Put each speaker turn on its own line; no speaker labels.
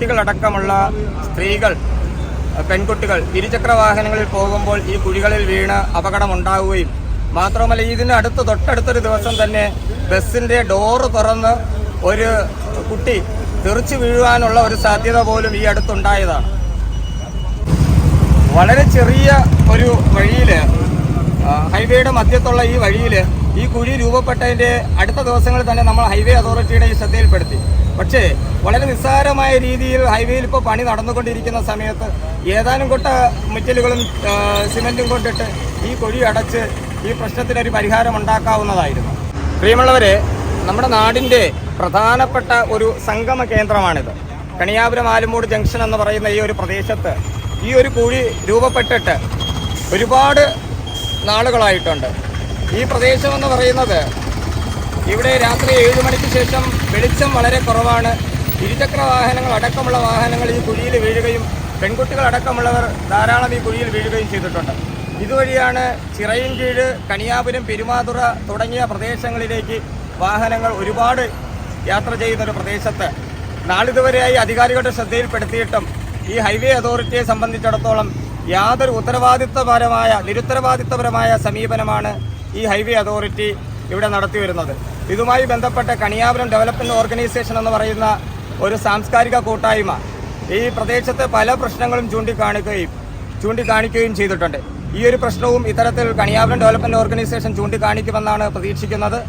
കുട്ടികളടക്കമുള്ള സ്ത്രീകൾ പെൺകുട്ടികൾ ഇരുചക്ര വാഹനങ്ങളിൽ പോകുമ്പോൾ ഈ കുഴികളിൽ വീണ് അപകടമുണ്ടാവുകയും മാത്രമല്ല ഇതിന് അടുത്ത് തൊട്ടടുത്തൊരു ദിവസം തന്നെ ബസ്സിന്റെ ഡോറ് തുറന്ന് ഒരു കുട്ടി തെറിച്ചു വീഴുവാനുള്ള ഒരു സാധ്യത പോലും ഈ അടുത്തുണ്ടായതാണ്. വളരെ ചെറിയ ഒരു വഴിയിൽ ഹൈവേയുടെ മധ്യത്തുള്ള ഈ വഴിയിൽ ഈ കുഴി രൂപപ്പെട്ടതിന്റെ അടുത്ത ദിവസങ്ങളിൽ തന്നെ നമ്മൾ ഹൈവേ അതോറിറ്റിയുടെ ഈ ശ്രദ്ധയിൽപ്പെടുത്തി. പക്ഷേ വളരെ നിസ്സാരമായ രീതിയിൽ ഹൈവേയിൽ ഇപ്പോൾ പണി നടന്നുകൊണ്ടിരിക്കുന്ന സമയത്ത് ഏതാനും കൊട്ട മെറ്റലുകളും സിമെന്റും കൊണ്ടിട്ട് ഈ കുഴി അടച്ച് ഈ പ്രശ്നത്തിനൊരു പരിഹാരം ഉണ്ടാക്കാവുന്നതായിരുന്നു. പ്രിയമുള്ളവരെ നമ്മുടെ നാടിന്റെ പ്രധാനപ്പെട്ട ഒരു സംഗമ കേന്ദ്രമാണിത്. കണിയാപുരം ആലുമൂട് ജംഗ്ഷൻ എന്ന് പറയുന്ന ഈ ഒരു പ്രദേശത്ത് ഈ ഒരു കുഴി രൂപപ്പെട്ടിട്ട് ഒരുപാട് നാളുകളായിട്ടുണ്ട്. ഈ പ്രദേശം എന്ന് പറയുന്നത് ഇവിടെ രാത്രി ഏഴ് മണിക്ക് ശേഷം വെളിച്ചം വളരെ കുറവാണ്. ഇരുചക്ര വാഹനങ്ങൾ അടക്കമുള്ള വാഹനങ്ങൾ ഈ കുഴിയിൽ വീഴുകയും പെൺകുട്ടികൾ അടക്കമുള്ളവർ ധാരാളം ഈ കുഴിയിൽ വീഴുകയും ചെയ്തിട്ടുണ്ട്. ഇതുവഴിയാണ് ചിറയിൻകീഴ് കണിയാപുരം പെരുമാതുറ തുടങ്ങിയ പ്രദേശങ്ങളിലേക്ക് വാഹനങ്ങൾ ഒരുപാട് യാത്ര ചെയ്യുന്ന ഒരു പ്രദേശത്ത്. നാളിതുവരെയായി അധികാരികളുടെ ശ്രദ്ധയിൽപ്പെടുത്തിയിട്ടും ഈ ഹൈവേ അതോറിറ്റിയെ സംബന്ധിച്ചിടത്തോളം യാതൊരു ഉത്തരവാദിത്വപരമായ നിരുത്തരവാദിത്വപരമായ സമീപനമാണ് ഈ ഹൈവേ അതോറിറ്റി. ഇവിടെ നടത്തി വരുന്നത്. ഇതുമായി ബന്ധപ്പെട്ട കണിയാപുരം ഡെവലപ്മെന്റ് ഓർഗനൈസേഷൻ എന്ന് പറയുന്ന ഒരു സാംസ്കാരിക കൂട്ടായ്മ ഈ പ്രദേശത്തെ പല പ്രശ്നങ്ങളും ചൂണ്ടിക്കാണിക്കുകയും ചൂണ്ടിക്കാണിക്കുകയും ചെയ്തിട്ടുണ്ട്. ഈ ഒരു പ്രശ്നവും ഇത്തരത്തിൽ കണിയാപുരം ഡെവലപ്മെന്റ് ഓർഗനൈസേഷൻ ചൂണ്ടിക്കാണിക്കുമെന്നാണ് പ്രതീക്ഷിക്കുന്നത്.